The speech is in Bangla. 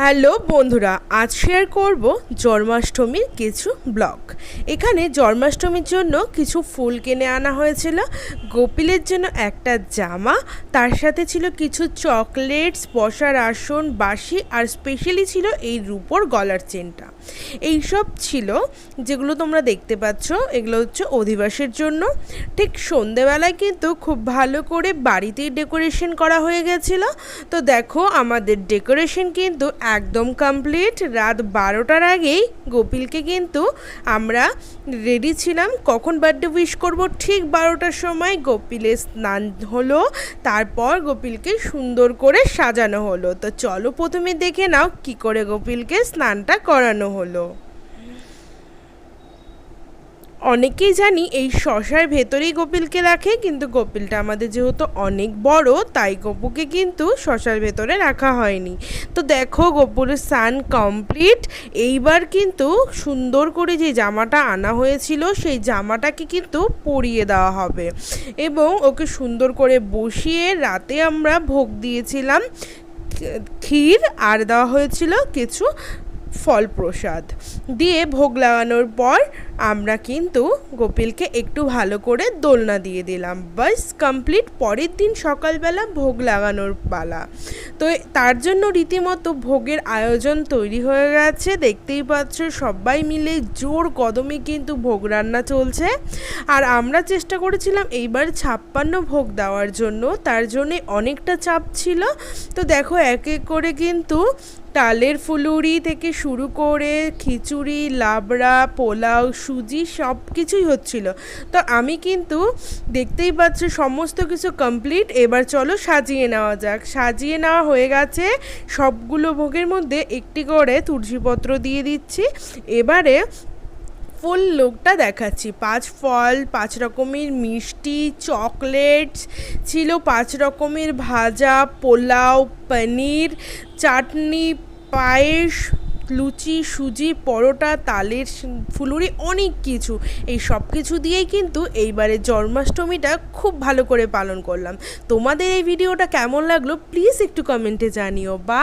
হ্যালো বন্ধুরা, আজ শেয়ার করব জন্মাষ্টমীর কিছু ব্লগ। এখানে জন্মাষ্টমীর জন্য কিছু ফুল কিনে আনা হয়েছিল। গোপিলের জন্য একটা জামা, তার সাথে ছিল কিছু চকলেটস, বসার আসন বাসি আর স্পেশালি ছিল এই রূপোর গলার চেনটা। এইসব ছিল, যেগুলো তোমরা দেখতে পাচ্ছ, এগুলো হচ্ছে অধিবাসের জন্য। ঠিক সন্ধেবেলায় কিন্তু খুব ভালো করে বাড়িতেই ডেকোরেশন করা হয়ে গেছিল। তো দেখো, আমাদের ডেকোরেশন কিন্তু একদম কমপ্লিট রাত বারোটার আগেই গোপিলকে কিন্তু আমরা রেডি ছিলাম। কখন বার্থডে উইশ করব? ঠিক বারোটার সময় গোপিলের স্নান হলো, তারপর গোপিলকে সুন্দর করে সাজানো হলো। তো চলো প্রথমে দেখে নাও কি করে গোপিলকে স্নানটা করানো হলো। অনেকেই জানি এই শশার ভেতরেই গোপিলকে রাখে, কিন্তু গোপিলটা আমাদের যেহেতু অনেক বড়, তাই গপুকে কিন্তু শশার ভেতরে রাখা হয়নি। তো দেখো গপুরের সান কমপ্লিট। এইবার কিন্তু সুন্দর করে যে জামাটা আনা হয়েছিল, সেই জামাটাকে কিন্তু পরিয়ে দেওয়া হবে। এবং ওকে সুন্দর করে বসিয়ে রাতে আমরা ভোগ দিয়েছিলাম। ক্ষীর আর দেওয়া হয়েছিল কিছু ফল প্রসাদ দিয়ে ভোগ লাগানোর পর আমরা কিন্তু গোপিলকে একটু ভালো করে দোলনা দিয়ে দিলাম। বাস কমপ্লিট পরের দিন সকালবেলা ভোগ লাগানোর পালা। তো তার জন্য রীতিমতো ভোগের আয়োজন তৈরি হয়ে গেছে। দেখতেই পাচ্ছ সবাই মিলে জোর কদমে কিন্তু ভোগ রান্না চলছে। আর আমরা চেষ্টা করেছিলাম এইবার ছাপ্পান্ন ভোগ দেওয়ার জন্য, তার জন্যে অনেকটা চাপ ছিল। তো দেখো এক এক করে কিন্তু তালের ফুলুরি থেকে শুরু করে খিচুড়ি, লাবড়া, পোলাও সুজি সব কিছুই হচ্ছিল। তো আমি কিন্তু দেখতেই পাচ্ছি সমস্ত কিছু কমপ্লিট এবার চলো সাজিয়ে নেওয়া যাক। সাজিয়ে নেওয়া হয়ে গেছে। সবগুলো ভোগের মধ্যে একটি করে তুলসীপত্র দিয়ে দিচ্ছি। এবারে ফুল লোকটা দেখাচ্ছি। পাঁচ ফল, পাঁচ রকমের মিষ্টি, চকলেটস ছিল, পাঁচ রকমের ভাজা, পোলাও, পনির, চাটনি, পায়েস লুচি, সুজি, পরোটা, তালের ফুলুরি অনেক কিছু। এই সব কিছু দিয়েই কিন্তু এইবারে জন্মাষ্টমীটা খুব ভালো করে পালন করলাম। তোমাদের এই ভিডিওটা কেমন লাগল প্লিজ একটু কমেন্টে জানিও। বা